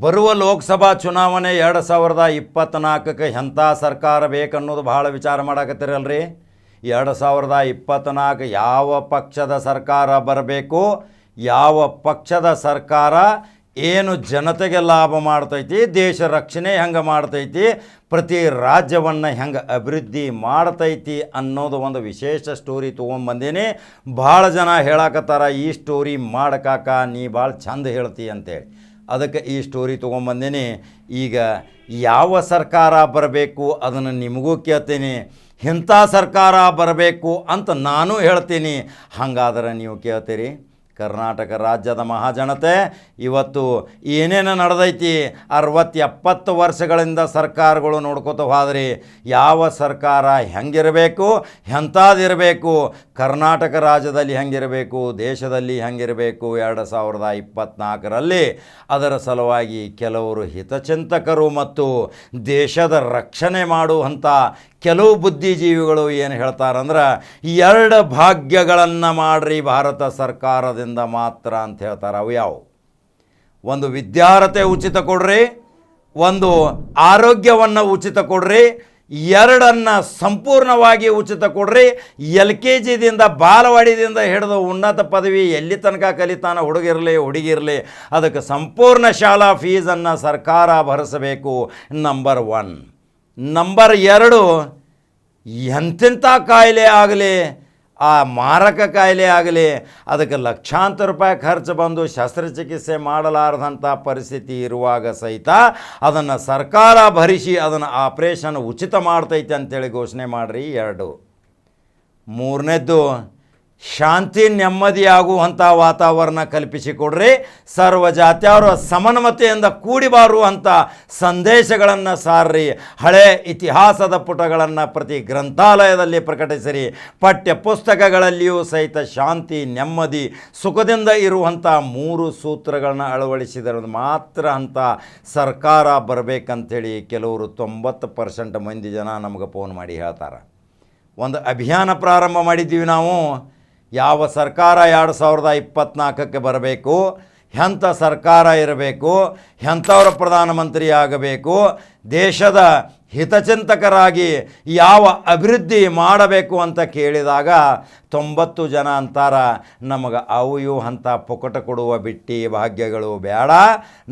ಬರುವ ಲೋಕಸಭಾ ಚುನಾವಣೆ ಎರಡು ಸಾವಿರದ ಇಪ್ಪತ್ತ್ನಾಲ್ಕಕ್ಕೆ ಎಂಥ ಸರ್ಕಾರ ಬೇಕನ್ನೋದು ಭಾಳ ವಿಚಾರ ಮಾಡಾಕತ್ತಿರಲ್ರಿ? ಎರಡು ಸಾವಿರದ ಇಪ್ಪತ್ತ್ನಾಲ್ಕು ಯಾವ ಪಕ್ಷದ ಸರ್ಕಾರ ಬರಬೇಕು? ಯಾವ ಪಕ್ಷದ ಸರ್ಕಾರ ಏನು ಜನತೆಗೆ ಲಾಭ ಮಾಡ್ತೈತಿ? ದೇಶ ರಕ್ಷಣೆ ಹೆಂಗೆ ಮಾಡ್ತೈತಿ? ಪ್ರತಿ ರಾಜ್ಯವನ್ನು ಹೆಂಗೆ ಅಭಿವೃದ್ಧಿ ಮಾಡ್ತೈತಿ ಅನ್ನೋದು ಒಂದು ವಿಶೇಷ ಸ್ಟೋರಿ ತೊಗೊಂಬಂದೀನಿ. ಭಾಳ ಜನ ಹೇಳಾಕತ್ತಾರ, ಈ ಸ್ಟೋರಿ ಮಾಡಕಾಕ ನೀ ಭಾಳ ಚಂದ ಹೇಳ್ತಿ ಅಂತೇಳಿ. ಅದಕ್ಕೆ ಈ ಸ್ಟೋರಿ ತೊಗೊಂಬಂದೇನೆ. ಈಗ ಯಾವ ಸರ್ಕಾರ ಬರಬೇಕು ಅದನ್ನು ನಿಮಗೂ ಕೇಳ್ತೀನಿ. ಇಂಥ ಸರ್ಕಾರ ಬರಬೇಕು ಅಂತ ನಾನು ಹೇಳ್ತೀನಿ. ಹಾಗಾದ್ರೆ ನೀವು ಕೇಳ್ತೀರಿ. ಕರ್ನಾಟಕ ರಾಜ್ಯದ ಮಹಾಜನತೆ, ಇವತ್ತು ಏನೇನು ನಡೆದೈತಿ ಅರವತ್ತು ಎಪ್ಪತ್ತು ವರ್ಷಗಳಿಂದ ಸರ್ಕಾರಗಳು ನೋಡ್ಕೋತ ಹೋದ್ರಿ. ಯಾವ ಸರ್ಕಾರ ಹೆಂಗಿರಬೇಕು ಎಂಥದಿರಬೇಕು ಕರ್ನಾಟಕ ರಾಜ್ಯದಲ್ಲಿ ಹೆಂಗಿರಬೇಕು, ದೇಶದಲ್ಲಿ ಹೆಂಗಿರಬೇಕು ಎರಡು ಸಾವಿರದ ಇಪ್ಪತ್ತ್ನಾಲ್ಕರಲ್ಲಿ ಅದರ ಸಲುವಾಗಿ ಕೆಲವರು ಹಿತಚಿಂತಕರು ಮತ್ತು ದೇಶದ ರಕ್ಷಣೆ ಮಾಡುವಂಥ ಕೆಲವು ಬುದ್ಧಿಜೀವಿಗಳು ಏನು ಹೇಳ್ತಾರಂದ್ರೆ ಎರಡು ಭಾಗ್ಯಗಳನ್ನು ಮಾಡ್ರಿ ಭಾರತ ಸರ್ಕಾರದಿಂದ ಮಾತ್ರ ಅಂತ ಹೇಳ್ತಾರೆ. ಅವು ಯಾವು? ಒಂದು ವಿದ್ಯಾರ್ಹತೆ ಉಚಿತ ಕೊಡ್ರಿ, ಒಂದು ಆರೋಗ್ಯವನ್ನು ಉಚಿತ ಕೊಡ್ರಿ, ಎರಡನ್ನು ಸಂಪೂರ್ಣವಾಗಿ ಉಚಿತ ಕೊಡ್ರಿ. ಎಲ್ ಕೆ ಜಿದಿಂದ ಬಾಲವಾಡಿದಿಂದ ಹಿಡಿದು ಉನ್ನತ ಪದವಿ ಎಲ್ಲಿ ತನಕ ಕಲಿತಾನ ಹುಡುಗಿರಲಿ ಹುಡುಗಿರಲಿ, ಅದಕ್ಕೆ ಸಂಪೂರ್ಣ ಶಾಲಾ ಫೀಸನ್ನು ಸರ್ಕಾರ ಭರಿಸಬೇಕು. ನಂಬರ್ ಒನ್ ನಂಬರ್ ಎರಡು, ಎಂತೆಂಥ ಕಾಯಿಲೆ ಆಗಲಿ, ಆ ಮಾರಕ ಕಾಯಿಲೆ ಆಗಲಿ, ಅದಕ್ಕೆ ಲಕ್ಷಾಂತರ ರೂಪಾಯಿ ಖರ್ಚು ಬಂದು ಶಸ್ತ್ರಚಿಕಿತ್ಸೆ ಮಾಡಲಾರದಂಥ ಪರಿಸ್ಥಿತಿ ಇರುವಾಗ ಸಹಿತ ಅದನ್ನು ಸರ್ಕಾರ ಭರಿಸಿ ಅದನ್ನು ಆಪ್ರೇಷನ್ ಉಚಿತ ಮಾಡ್ತೈತೆ ಅಂತೇಳಿ ಘೋಷಣೆ ಮಾಡಿರಿ. ಎರಡು. ಮೂರನೇದ್ದು ಶಾಂತಿ ನೆಮ್ಮದಿಯಾಗುವಂಥ ವಾತಾವರಣ ಕಲ್ಪಿಸಿಕೊಡ್ರಿ. ಸರ್ವ ಜಾತಿಯವರ ಸಮನ್ವತೆಯಿಂದ ಕೂಡಿ ಬಾರುವಂಥ ಸಂದೇಶಗಳನ್ನು ಸಾರ್ರಿ. ಹಳೆ ಇತಿಹಾಸದ ಪುಟಗಳನ್ನು ಪ್ರತಿ ಗ್ರಂಥಾಲಯದಲ್ಲಿ ಪ್ರಕಟಿಸಿರಿ. ಪಠ್ಯ ಪುಸ್ತಕಗಳಲ್ಲಿಯೂ ಸಹಿತ ಶಾಂತಿ, ನೆಮ್ಮದಿ, ಸುಖದಿಂದ ಇರುವಂಥ ಮೂರು ಸೂತ್ರಗಳನ್ನು ಅಳವಡಿಸಿದರೆ ಮಾತ್ರ ಅಂತ ಸರ್ಕಾರ ಬರಬೇಕಂಥೇಳಿ ಕೆಲವರು ತೊಂಬತ್ತು ಪರ್ಸೆಂಟ್ ಮಂದಿ ಜನ ನಮಗೆ ಫೋನ್ ಮಾಡಿ ಹೇಳ್ತಾರೆ. ಒಂದು ಅಭಿಯಾನ ಪ್ರಾರಂಭ ಮಾಡಿದ್ದೀವಿ ನಾವು. ಯಾವ ಸರ್ಕಾರ ಎರಡು ಸಾವಿರದ ಇಪ್ಪತ್ತ್ನಾಲ್ಕಕ್ಕೆ ಬರಬೇಕು ಎಂಥ ಸರ್ಕಾರ ಇರಬೇಕು ಎಂಥವ್ರ ಪ್ರಧಾನಮಂತ್ರಿ ಆಗಬೇಕು ದೇಶದ ಹಿತಚಿಂತಕರಾಗಿ ಯಾವ ಅಭಿವೃದ್ಧಿ ಮಾಡಬೇಕು ಅಂತ ಕೇಳಿದಾಗ ತೊಂಬತ್ತು ಜನ ಅಂತಾರ, ನಮಗೆ ಅವು ಇವು ಅಂತ ಪುಕಟ ಕೊಡುವ ಬಿಟ್ಟಿ ಭಾಗ್ಯಗಳು ಬೇಡ.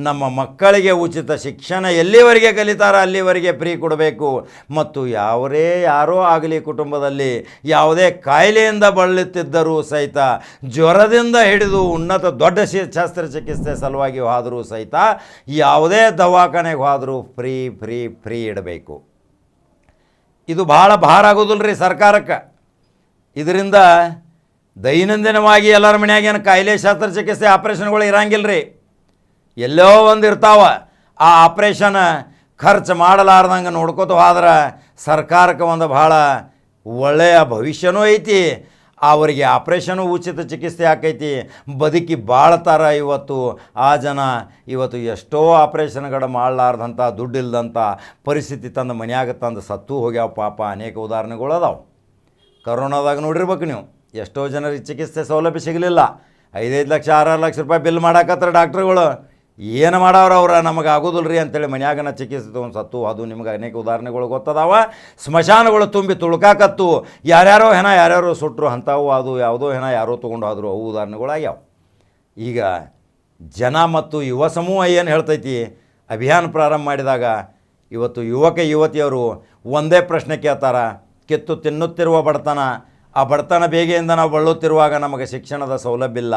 ನಮ್ಮ ಮಕ್ಕಳಿಗೆ ಉಚಿತ ಶಿಕ್ಷಣ ಎಲ್ಲಿವರೆಗೆ ಕಲಿತಾರ ಅಲ್ಲಿವರೆಗೆ ಫ್ರೀ ಕೊಡಬೇಕು. ಮತ್ತು ಯಾವರೇ ಯಾರೋ ಆಗಲಿ ಕುಟುಂಬದಲ್ಲಿ ಯಾವುದೇ ಕಾಯಿಲೆಯಿಂದ ಬಳಲುತ್ತಿದ್ದರೂ ಸಹಿತ, ಜ್ವರದಿಂದ ಹಿಡಿದು ಉನ್ನತ ದೊಡ್ಡ ಶಿ ಶಸ್ತ್ರಚಿಕಿತ್ಸೆ ಸಲುವಾಗಿ ಹೋದರೂ ಸಹಿತ ಯಾವುದೇ ದವಾಖಾನೆಗೆ ಹೋದರೂ ಫ್ರೀ ಫ್ರೀ ಫ್ರೀ ಇಡಬೇಕು. ಇದು ಭಾಳ ಭಾರ ಆಗೋದಿಲ್ಲ ರೀ ಸರ್ಕಾರಕ್ಕೆ. ಇದರಿಂದ ದೈನಂದಿನವಾಗಿ ಎಲ್ಲರ ಮನ್ಯಾಗ ಏನು ಕಾಯಿಲೆ ಶಸ್ತ್ರಚಿಕಿತ್ಸೆ ಆಪ್ರೇಷನ್ಗಳು ಇರಂಗಿಲ್ಲ ರೀ ಎಲ್ಲೋ ಒಂದು ಇರ್ತಾವ, ಆ ಆಪ್ರೇಷನ್ ಖರ್ಚು ಮಾಡಲಾರ್ದಂಗೆ ನೋಡ್ಕೋತ ಹೋದ್ರೆ ಸರ್ಕಾರಕ್ಕೆ ಒಂದು ಭಾಳ ಒಳ್ಳೆಯ ಭವಿಷ್ಯನೂ ಐತಿ. ಅವರಿಗೆ ಆಪ್ರೇಷನು ಉಚಿತ ಚಿಕಿತ್ಸೆ ಆಕೈತಿ. ಬದುಕಿ ಬಾಳ್ತಾರ ಇವತ್ತು. ಆ ಜನ ಇವತ್ತು ಎಷ್ಟೋ ಆಪ್ರೇಷನ್ಗಳು ಮಾಡಲಾರ್ದಂಥ, ದುಡ್ಡಿಲ್ದಂಥ ಪರಿಸ್ಥಿತಿ ತಂದು ಮನೆಯಾಗ ತಂದು ಸತ್ತು ಹೋಗ್ಯಾವ ಪಾಪ. ಅನೇಕ ಉದಾಹರಣೆಗಳು ಅದಾವೆ. ಕರೋನಾದಾಗ ನೋಡಿರ್ಬೇಕು ನೀವು. ಎಷ್ಟೋ ಜನರಿಗೆ ಚಿಕಿತ್ಸೆ ಸೌಲಭ್ಯ ಸಿಗಲಿಲ್ಲ. ಐದೈದು ಲಕ್ಷ ಆರಾರು ಲಕ್ಷ ರೂಪಾಯಿ ಬಿಲ್ ಮಾಡಾಕತ್ತಾರ ಡಾಕ್ಟ್ರುಗಳು. ಏನು ಮಾಡವ್ರ ಅವ್ರ? ನಮಗೆ ಆಗೋದಿಲ್ಲ ರೀ ಅಂತೇಳಿ ಮನ್ಯಾಗನ ಚಿಕಿತ್ಸೆ ಸತ್ತು. ಅದು ನಿಮ್ಗೆ ಅನೇಕ ಉದಾಹರಣೆಗಳು ಗೊತ್ತದಾವ. ಸ್ಮಶಾನಗಳು ತುಂಬಿ ತುಳ್ಕಾಕತ್ತು. ಯಾರ್ಯಾರೋ ಹೆಣ, ಯಾರ್ಯಾರೋ ಸುಟ್ಟರು ಅಂಥವು ಅದು ಯಾವುದೋ ಹೆಣ, ಯಾರೋ ತೊಗೊಂಡು ಹೋದ್ರು. ಅವು ಉದಾಹರಣೆಗಳು ಆಗ್ಯಾವ ಈಗ ಜನ ಮತ್ತು ಯುವ ಸಮೂಹ ಏನು ಹೇಳ್ತೈತಿ? ಅಭಿಯಾನ ಪ್ರಾರಂಭ ಮಾಡಿದಾಗ ಇವತ್ತು ಯುವಕ, ಯುವತಿಯರು ಒಂದೇ ಪ್ರಶ್ನೆ ಕೇಳ್ತಾರ. ಕಿತ್ತು ತಿನ್ನುತ್ತಿರುವ ಬಡತನ. ಆ ಬಡತನ ಬೇಗೆಯಿಂದ ನಾವು ಬಳಲುತ್ತಿರುವಾಗ ನಮಗೆ ಶಿಕ್ಷಣದ ಸೌಲಭ್ಯ ಇಲ್ಲ.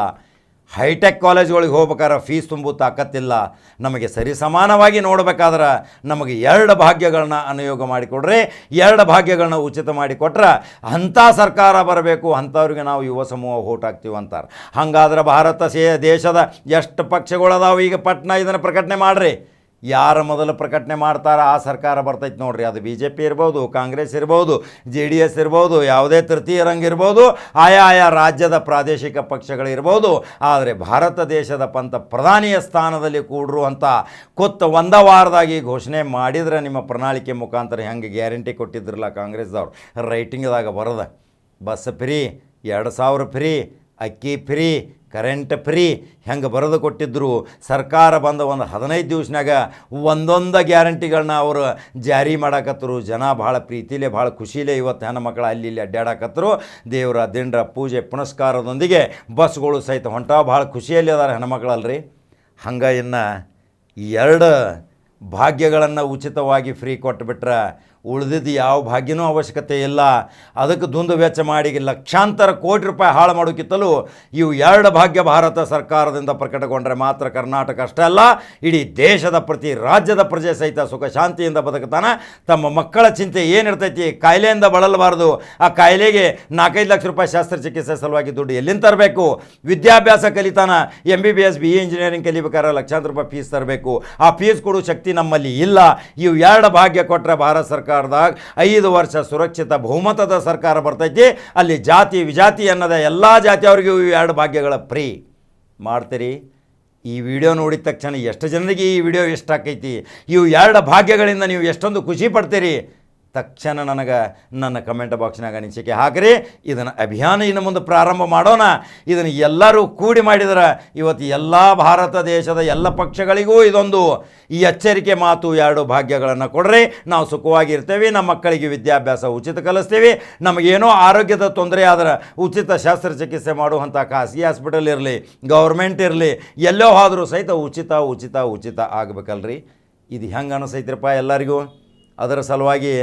ಹೈಟೆಕ್ ಕಾಲೇಜ್ಗಳಿಗೆ ಹೋಗ್ಬೇಕಾದ್ರೆ ಫೀಸ್ ತುಂಬು ತಾಕತ್ತಿಲ್ಲ. ನಮಗೆ ಸರಿ ಸಮಾನವಾಗಿ ನೋಡ್ಬೇಕಾದ್ರೆ ನಮಗೆ ಎರಡು ಭಾಗ್ಯಗಳನ್ನ ಅನುಯೋಗ ಮಾಡಿಕೊಡ್ರಿ. ಎರಡು ಭಾಗ್ಯಗಳನ್ನ ಉಚಿತ ಮಾಡಿಕೊಟ್ರೆ ಅಂಥ ಸರ್ಕಾರ ಬರಬೇಕು, ಅಂಥವ್ರಿಗೆ ನಾವು ಯುವ ಸಮೂಹ ಓಟ್ ಹಾಕ್ತೀವಿ ಅಂತಾರೆ. ಹಾಗಾದ್ರೆ ಭಾರತ ಸೇ, ದೇಶದ ಎಷ್ಟು ಪಕ್ಷಗಳದಾವು ಈಗ ಪಟ್ನ ಇದನ್ನು ಪ್ರಕಟಣೆ ಮಾಡಿರಿ. ಯಾರು ಮೊದಲು ಪ್ರಕಟಣೆ ಮಾಡ್ತಾರ? ಆ ಸರ್ಕಾರ ಬರ್ತೈತೆ ನೋಡ್ರಿ. ಅದು ಬಿ ಜೆ ಪಿ ಇರ್ಬೋದು, ಕಾಂಗ್ರೆಸ್ ಇರ್ಬೋದು, ಜೆ ಡಿ ಎಸ್ ಇರ್ಬೋದು, ಯಾವುದೇ ತೃತೀಯ ರಂಗ ಇರ್ಬೋದು, ಆಯಾ ಆಯಾ ರಾಜ್ಯದ ಪ್ರಾದೇಶಿಕ ಪಕ್ಷಗಳಿರ್ಬೋದು ಆದರೆ ಭಾರತ ದೇಶದ ಪಂಥ ಪ್ರಧಾನಿಯ ಸ್ಥಾನದಲ್ಲಿ ಕೂಡಿರುವಂಥ ಕೊತ್ತ ಒಂದ ವಾರದಾಗಿ ಘೋಷಣೆ ಮಾಡಿದರೆ ನಿಮ್ಮ ಪ್ರಣಾಳಿಕೆ ಮುಖಾಂತರ ಹೆಂಗೆ ಗ್ಯಾರಂಟಿ ಕೊಟ್ಟಿದ್ರಲ್ಲ ಕಾಂಗ್ರೆಸ್ದವ್ರು? ರೈಟಿಂಗ್ದಾಗ ಬರದ. ಬಸ್ ಫ್ರೀ, ಎರಡು ಸಾವಿರ ಫ್ರೀ, ಅಕ್ಕಿ ಫ್ರೀ ಕರೆಂಟ್ ಫ್ರೀ ಹೆಂಗೆ ಬರೆದು ಕೊಟ್ಟಿದ್ದರು ಸರ್ಕಾರ ಬಂದ ಒಂದು ಹದಿನೈದು ದಿವ್ಸನಾಗ ಒಂದೊಂದು ಗ್ಯಾರಂಟಿಗಳನ್ನ ಅವರು ಜಾರಿ ಮಾಡಾಕತ್ತರು ಜನ ಭಾಳ ಪ್ರೀತಿಲೇ, ಭಾಳ ಖುಷಿಲೇ ಇವತ್ತು ಹೆಣ್ಮಕ್ಳು ಅಲ್ಲಿ ಇಲ್ಲಿ ಅಡ್ಡಾಡಕತ್ತರು ದೇವರ ದಿಂಡ್ರ ಪೂಜೆ ಪುನಸ್ಕಾರದೊಂದಿಗೆ ಬಸ್ಗಳು ಸಹಿತ ಹೊಂಟಾವ ಭಾಳ ಖುಷಿಯಲ್ಲಿ ಅದಾರ ಹೆಣ್ಮಕ್ಳಲ್ರಿ. ಹಂಗೆ ಇನ್ನು ಎರಡು ಭಾಗ್ಯಗಳನ್ನು ಉಚಿತವಾಗಿ ಫ್ರೀ ಕೊಟ್ಟುಬಿಟ್ರೆ ಉಳಿದಿದ್ದು ಯಾವ ಭಾಗ್ಯನೂ ಅವಶ್ಯಕತೆ ಇಲ್ಲ. ಅದಕ್ಕೆ ದುಂದು ವೆಚ್ಚ ಮಾಡಿ ಲಕ್ಷಾಂತರ ಕೋಟಿ ರೂಪಾಯಿ ಹಾಳು ಮಾಡೋಕ್ಕಿಂತಲೂ ಇವು ಎರಡು ಭಾಗ್ಯ ಭಾರತ ಸರ್ಕಾರದಿಂದ ಪ್ರಕಟಗೊಂಡರೆ ಮಾತ್ರ ಕರ್ನಾಟಕ ಅಷ್ಟೇ ಅಲ್ಲ, ಇಡೀ ದೇಶದ ಪ್ರತಿ ರಾಜ್ಯದ ಪ್ರಜೆ ಸಹಿತ ಸುಖ ಶಾಂತಿಯಿಂದ ಬದುಕುತ್ತಾನೆ. ತಮ್ಮ ಮಕ್ಕಳ ಚಿಂತೆ ಏನಿರ್ತೈತಿ? ಕಾಯಿಲೆಯಿಂದ ಬಳಲಬಾರದು. ಆ ಕಾಯಿಲೆಗೆ ನಾಲ್ಕೈದು ಲಕ್ಷ ರೂಪಾಯಿ ಶಸ್ತ್ರಚಿಕಿತ್ಸೆ ಸಲುವಾಗಿ ದುಡ್ಡು ಎಲ್ಲಿಂದ ತರಬೇಕು? ವಿದ್ಯಾಭ್ಯಾಸ ಕಲಿತಾನ M B B S B E engineering ಕಲಿಬೇಕಾದ್ರೆ ಲಕ್ಷಾಂತರ ರೂಪಾಯಿ ಫೀಸ್ ತರಬೇಕು. ಆ ಫೀಸ್ ಕೊಡೋ ಶಕ್ತಿ ನಮ್ಮಲ್ಲಿ ಇಲ್ಲ. ಇವು ಎರಡು ಭಾಗ್ಯ ಕೊಟ್ಟರೆ ಭಾರತ ಸರ್ಕಾರದಾಗ ಐದು ವರ್ಷ ಸುರಕ್ಷಿತ ಬಹುಮತದ ಸರ್ಕಾರ ಬರ್ತೈತಿ. ಅಲ್ಲಿ ಜಾತಿ ವಿಜಾತಿ ಅನ್ನದ ಎಲ್ಲ ಜಾತಿಯವರಿಗೂ ಎರಡು ಭಾಗ್ಯಗಳ ಫ್ರೀ. ಮಾಡ್ತೀರಿ? ಈ ವಿಡಿಯೋ ನೋಡಿದ ತಕ್ಷಣ ಎಷ್ಟು ಜನರಿಗೆ ಈ ವಿಡಿಯೋ ಇಷ್ಟ ಆಕೈತಿ? ಇವು ಎರಡು ಭಾಗ್ಯಗಳಿಂದ ನೀವು ಎಷ್ಟೊಂದು ಖುಷಿ ಪಡ್ತೀರಿ? ತಕ್ಷಣ ನನಗೆ ನನ್ನ ಕಮೆಂಟ್ ಬಾಕ್ಸ್ನಾಗ ಅನಿಸಿಕೆ ಹಾಕಿರಿ. ಇದನ್ನು ಅಭಿಯಾನ ಇನ್ನು ಮುಂದೆ ಪ್ರಾರಂಭ ಮಾಡೋಣ. ಇದನ್ನು ಎಲ್ಲರೂ ಕೂಡಿ ಮಾಡಿದರೆ ಇವತ್ತು ಎಲ್ಲ ಭಾರತ ದೇಶದ ಎಲ್ಲ ಪಕ್ಷಗಳಿಗೂ ಇದೊಂದು ಈ ಎಚ್ಚರಿಕೆ ಮಾತು, ಎರಡು ಭಾಗ್ಯಗಳನ್ನು ಕೊಡ್ರಿ. ನಾವು ಸುಖವಾಗಿರ್ತೇವೆ ನಮ್ಮ ಮಕ್ಕಳಿಗೆ ವಿದ್ಯಾಭ್ಯಾಸ ಉಚಿತ ಕಲಿಸ್ತೀವಿ. ನಮಗೇನೋ ಆರೋಗ್ಯದ ತೊಂದರೆ ಆದರೆ ಉಚಿತ ಶಸ್ತ್ರಚಿಕಿತ್ಸೆ ಮಾಡುವಂಥ ಖಾಸಗಿ ಹಾಸ್ಪಿಟಲ್ ಇರಲಿ ಗೌರ್ಮೆಂಟ್ ಇರಲಿ, ಎಲ್ಲೋ ಆದರೂ ಸಹಿತ ಉಚಿತ ಉಚಿತ ಉಚಿತ ಆಗಬೇಕಲ್ರಿ. ಇದು ಹೆಂಗೆ ಅನಿಸೈತ್ರಪ್ಪ ಎಲ್ಲರಿಗೂ? ಅದರ ಸಲುವಾಗಿ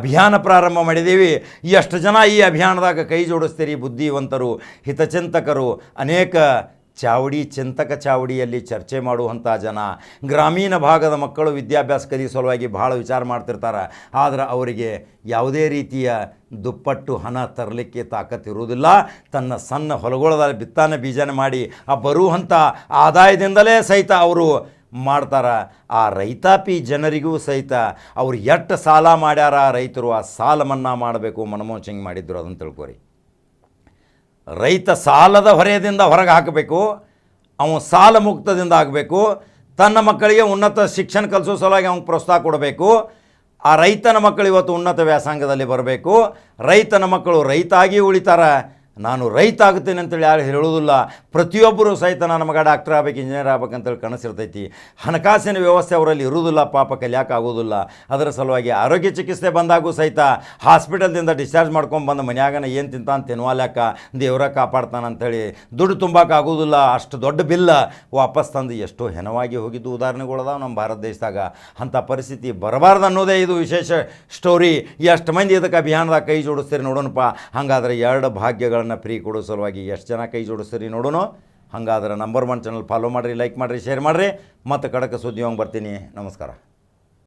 ಅಭಿಯಾನ ಪ್ರಾರಂಭ ಮಾಡಿದ್ದೀವಿ. ಎಷ್ಟು ಜನ ಈ ಅಭಿಯಾನದಾಗ ಕೈ ಜೋಡಿಸ್ತೀರಿ ಬುದ್ಧಿವಂತರು, ಹಿತಚಿಂತಕರು? ಅನೇಕ ಚಾವಡಿ, ಚಿಂತಕ ಚಾವಡಿಯಲ್ಲಿ ಚರ್ಚೆ ಮಾಡುವಂಥ ಜನ. ಗ್ರಾಮೀಣ ಭಾಗದ ಮಕ್ಕಳು ವಿದ್ಯಾಭ್ಯಾಸ ಕಲಿ ಸಲುವಾಗಿ ಭಾಳ ವಿಚಾರ ಮಾಡ್ತಿರ್ತಾರೆ. ಆದರೆ ಅವರಿಗೆ ಯಾವುದೇ ರೀತಿಯ ದುಪ್ಪಟ್ಟು ಹಣ ತರಲಿಕ್ಕೆ ತಾಕತ್ತಿರುವುದಿಲ್ಲ ತನ್ನ ಸಣ್ಣ ಹೊಲಗೊಳದ ಬಿತ್ತಾನೆ ಬೀಜನ ಮಾಡಿ ಆ ಬರುವಂಥ ಆದಾಯದಿಂದಲೇ ಸಹಿತ ಅವರು ಮಾಡ್ತಾರ. ಆ ರೈತಾಪಿ ಜನರಿಗೂ ಸಹಿತ ಅವ್ರು ಎಷ್ಟು ಸಾಲ ಮಾಡ್ಯಾರ ರೈತರು ಆ ಸಾಲ ಮನ್ನಾ ಮಾಡಬೇಕು ಮನಮೋಹನ್ ಸಿಂಗ್ ಮಾಡಿದ್ರು, ಅದನ್ನು ತಿಳ್ಕೊರಿ. ರೈತ ಸಾಲದ ಹೊರೆಯದಿಂದ ಹೊರಗೆ ಹಾಕಬೇಕು ಅವನು ಸಾಲ ಮುಕ್ತದಿಂದ ಆಗಬೇಕು ತನ್ನ ಮಕ್ಕಳಿಗೆ ಉನ್ನತ ಶಿಕ್ಷಣ ಕಲಿಸೋ ಸಲುವಾಗಿ ಅವ್ನಿಗೆ ಪ್ರೋತ್ಸಾಹ ಕೊಡಬೇಕು, ಆ ರೈತನ ಮಕ್ಕಳು ಇವತ್ತು ಉನ್ನತ ವ್ಯಾಸಂಗದಲ್ಲಿ ಬರಬೇಕು, ರೈತನ ಮಕ್ಕಳು ರೈತಾಗಿ ಉಳಿತಾರ ನಾನು ರೈತ ಆಗುತ್ತೇನೆ ಅಂತೇಳಿ ಯಾರು ಹೇಳೋದಿಲ್ಲ ಪ್ರತಿಯೊಬ್ಬರು ಸಹಿತ ನಾನು ಮಗ ಡಾಕ್ಟರ್ ಆಗಬೇಕು, ಇಂಜಿನಿಯರ್ ಆಗ್ಬೇಕಂತೇಳಿ ಕನಸಿರ್ತೈತಿ. ಹಣಕಾಸಿನ ವ್ಯವಸ್ಥೆ ಅವರಲ್ಲಿ ಇರುವುದಿಲ್ಲ ಪಾಪ ಕಲಿಯಾಕೆ ಆಗೋದಿಲ್ಲ ಅದರ ಸಲುವಾಗಿ ಆರೋಗ್ಯ ಚಿಕಿತ್ಸೆ ಬಂದಾಗೂ ಸಹಿತ ಹಾಸ್ಪಿಟಲ್ದಿಂದ ಡಿಸ್ಚಾರ್ಜ್ ಮಾಡ್ಕೊಂಡು ಬಂದು ಮನ್ಯಾಗನ ಏನು ತಿಂತಾನೆ ತಿನ್ವಾಲ್ಯಾಕ ದೇವರ ಕಾಪಾಡ್ತಾನೆ ಅಂಥೇಳಿ ದುಡ್ಡು ತುಂಬಕ್ಕೆ ಆಗೋದಿಲ್ಲ ಅಷ್ಟು ದೊಡ್ಡ ಬಿಲ್ಲ ವಾಪಸ್ ತಂದು ಎಷ್ಟೋ ಹೆನವಾಗಿ ಹೋಗಿದ್ದು ಉದಾಹರಣೆಗಳದಾವ ನಮ್ಮ ಭಾರತ ದೇಶದಾಗ. ಅಂಥ ಪರಿಸ್ಥಿತಿ ಬರಬಾರ್ದು ಅನ್ನೋದೇ ಇದು ವಿಶೇಷ ಸ್ಟೋರಿ. ಎಷ್ಟು ಮಂದಿ ಇದಕ್ಕೆ ಅಭಿಯಾನದಾಗ ಕೈ ಜೋಡಿಸ್ತೀರಿ ನೋಡೋಣಪ್ಪ. ಹಾಗಾದರೆ ಎರಡು ಭಾಗ್ಯಗಳನ್ನು ಫ್ರೀ ಕೊಡೋ ಸಲುವಾಗಿ ಎಷ್ಟು ಜನ ಕೈ ಜೋಡಿಸ್ತೀರಿ ನೋಡೋಣ. ಹಂಗಾದ್ರೆ ನಂಬರ್ ಒನ್ ಚಾನಲ್ ಫಾಲೋ ಮಾಡಿರಿ, ಲೈಕ್ ಮಾಡಿರಿ, ಶೇರ್ ಮಾಡಿರಿ. ಮತ್ತು ಕಡಕ ಸುದ್ದಿ ಹೋಗಿ ಬರ್ತೀನಿ. ನಮಸ್ಕಾರ.